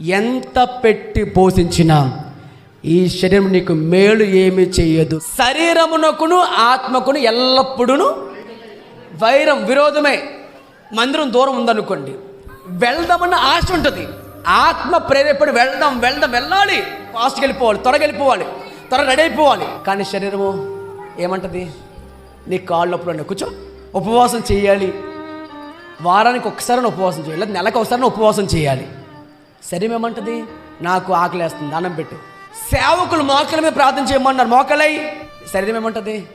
ఎంత పెట్టి పోషించినా ఈ శరీరం నీకు మేలు ఏమి చేయదు. శరీరమునకును ఆత్మకును ఎల్లప్పుడూ వైరం విరోధమే. మందిరం దూరం ఉందనుకోండి వెళ్దామన్న ఆశ ఉంటుంది. ఆత్మ ప్రేరేపడి వెళ్దాం వెళ్దాం వెళ్ళాలి. ఫాస్ట్కి వెళ్ళిపోవాలి త్వరగా వెళ్ళిపోవాలి త్వర రెడీ అయిపోవాలి. కానీ శరీరము ఏమంటది? నీ కాళ్ళు నొప్పులు కూర్చో ఉపవాసం చేయాలి. వారానికి ఒకసారి ఉపవాసం చేయాలి. నెలకు ఒకసారి ఉపవాసం చేయాలి. శరీరం ఏమంటది నాకు ఆకలేస్తుంది అన్నం పెట్టు. సేవకులు మోకల మీద ప్రార్థన చేయమన్నారు మోకలై శరీరం ఏమంటది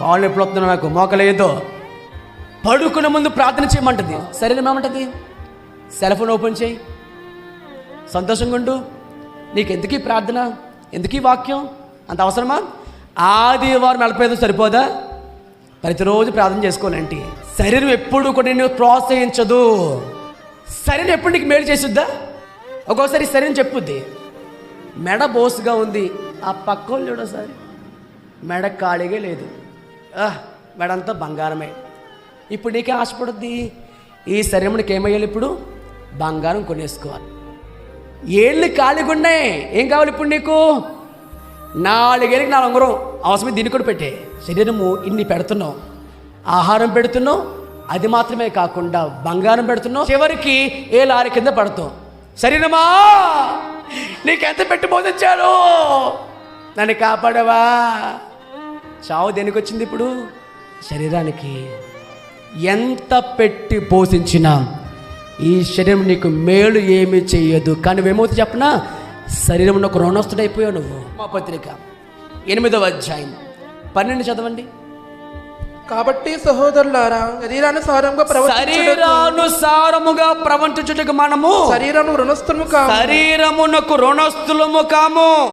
కాళ్ళు ఎప్పుడు వస్తున్నా నాకు మోకలేదో పడుకునే ముందు ప్రార్థన చేయమంటది. శరీరం ఏమంటది సెల్ ఫోన్ ఓపెన్ చేయి. సంతోషంగా ఉండు. నీకు ఎందుకు ఈ ప్రార్థన? ఎందుకు ఈ వాక్యం? అంత అవసరమా? ఆదివారం నలభై ఐదు సరిపోదా? ప్రతిరోజు ప్రార్థన చేసుకోవాలంటే. శరీరం ఎప్పుడు కూడా నేను ప్రోత్సహించదు. సరైన ఎప్పుడు నీకు మేలు చేసిద్దా? ఒక్కోసారి సరైన చెప్పుద్ది. మెడ బోసుగా ఉంది. ఆ పక్కోళ్ళు చూడసారి మెడ ఖాళీగా లేదు. మెడంతా బంగారమే. ఇప్పుడు నీకే ఆశపడుద్ది? ఈ శరీరానికి ఏమయ్యాలి ఇప్పుడు? బంగారం కొనేసుకోవాలి. ఏళ్ళు ఖాళీగా ఉన్నాయి. ఏం కావాలి ఇప్పుడు నీకు? నాలుగేళ్ళకి నాలుగు ఉంగరం. అవసరమే దీన్ని కూడా పెట్టే. శరీరము ఇన్ని పెడుతున్నావు. ఆహారం పెడుతున్నావు. అది మాత్రమే కాకుండా బంగారం పెడుతున్నావు చివరికి ఏ లారీ కింద పడతావు? శరీరమా నీకెంత పెట్టి బోధించాను నన్ను కాపాడవా? చావు దేనికి వచ్చింది ఇప్పుడు? శరీరానికి ఎంత పెట్టి పోషించినా ఈ శరీరం నీకు మేలు ఏమీ చేయదు. కానీ ఏమవుతుంది చెప్పనా? శరీరం ఒక రుణస్తుడైపోయావు నువ్వు. మా పత్రిక ఎనిమిదవ అధ్యాయం. పన్నెండు చదవండి. కాబట్టి సహోదరులారా శరీరానుసారంగా శరీరానుసారముగా ప్రవర్తించుటకు మనము శరీరం రుణస్థుము కాము. శరీరమునకు రుణస్థులము కాము.